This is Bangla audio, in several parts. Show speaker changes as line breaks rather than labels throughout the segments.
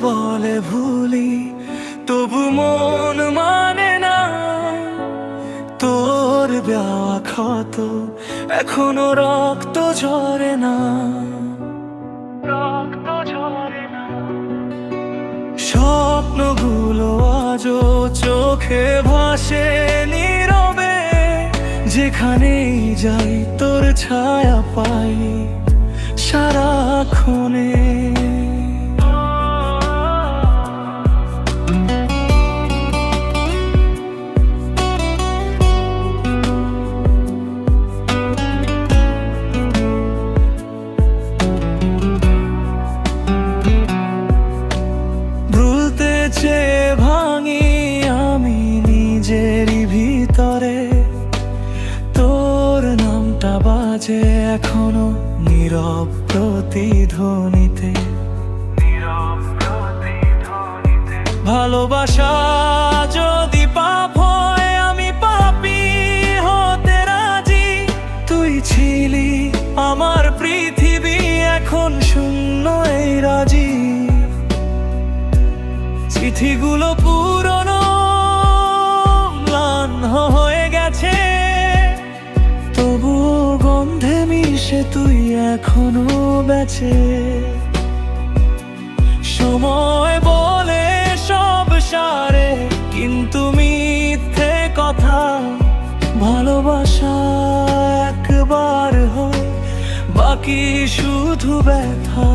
বলে ভুলি তবু মন মানে না। তোর দেওয়া ক্ষত এখনও রক্ত ঝরে না। রক্ত ঝরে না। স্বপ্নগুলো আজও চোখে ভাসে নীরবে যেখানেই যাই তোর ছায়া পাই সারাক্ষণে। বাজে এখনও নীরব প্রতিধ্বনিতে। ভালোবাসা যদি পাপ হয়, আমি পাপি হতে রাজি। তুই ছিলি আমার পৃথিবী, এখন শূন্য এই রাজি। চিঠিগুলো মিশে তুই এখনও বেঁচে। সময় বলে সব সারে, কিন্তু মিথ্যে কথা ভালোবাসা একবার হয়, বাকি শুধু ব্যথা।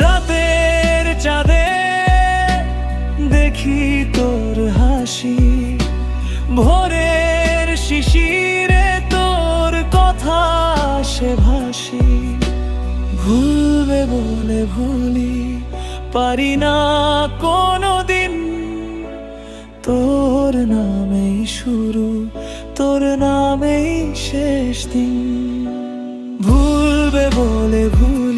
রাতের চাঁদে দেখি তোর হাসি, ভোরের শিশিরে সে ভাসি, ভুলবে বলে ভুলি পারি না কোনো দিন তোর নামেই শুরু, তোর নামেই শেষ দিন। ভুলবে বলে ভুলি